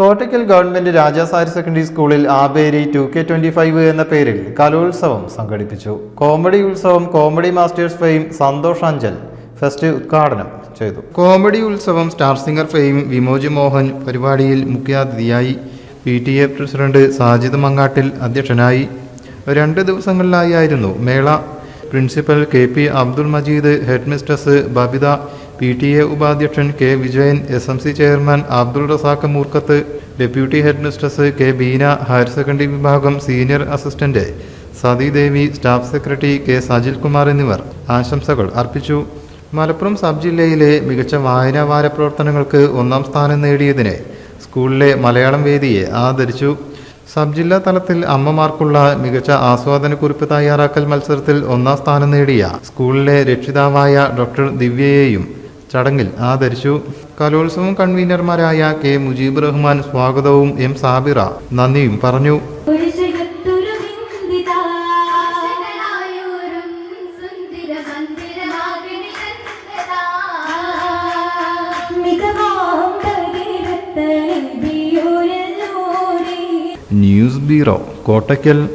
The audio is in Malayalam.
Kottakkal government Rajas higher secondary സ്കൂളിൽ ആബേരി ടു കെ ട്വന്റി ഫൈവ് എന്ന പേരിൽ കലോത്സവം സംഘടിപ്പിച്ചു. Comedy Utsavam comedy masters fame Santhosh Anchal fest ഉദ്ഘാടനം ചെയ്തു. Comedy Utsavam star singer fame വിമോജി Mohan പരിപാടിയിൽ മുഖ്യാതിഥിയായി P T A president Sajid Mangattil അധ്യക്ഷനായി. രണ്ട് ദിവസങ്ങളിലായിരുന്നു മേള. Principal K P Abdul Majeed head mistress Babitha P T A ഉപാധ്യക്ഷൻ K Vijayan S M C chairman Abdul Razak Moorkkath deputy head mistress K Beena higher secondary വിഭാഗം senior assistant Sathidevi staff secretary K Sajil Kumar എന്നിവർ ആശംസകൾ അർപ്പിച്ചു. മലപ്പുറം സബ് ജില്ലയിലെ മികച്ച വായനാ വാര പ്രവർത്തനങ്ങൾക്ക് ഒന്നാം സ്ഥാനം നേടിയതിനെ സ്കൂളിലെ മലയാളം വേദിയെ ആദരിച്ചു. സബ് ജില്ലാ തലത്തിൽ അമ്മമാർക്കുള്ള മികച്ച ആസ്വാദനക്കുറിപ്പ് തയ്യാറാക്കൽ മത്സരത്തിൽ ഒന്നാം സ്ഥാനം നേടിയ സ്കൂളിലെ രക്ഷിതാവായ ഡോക്ടർ ദിവ്യയെയും ചടങ്ങിൽ ആദരിച്ചു. കലോത്സവം കൺവീനർമാരായ കെ മുജീബ് റഹ്മാൻ സ്വാഗതവും എം സാബിറ നന്ദിയും പറഞ്ഞു. News bureau Kottakkal.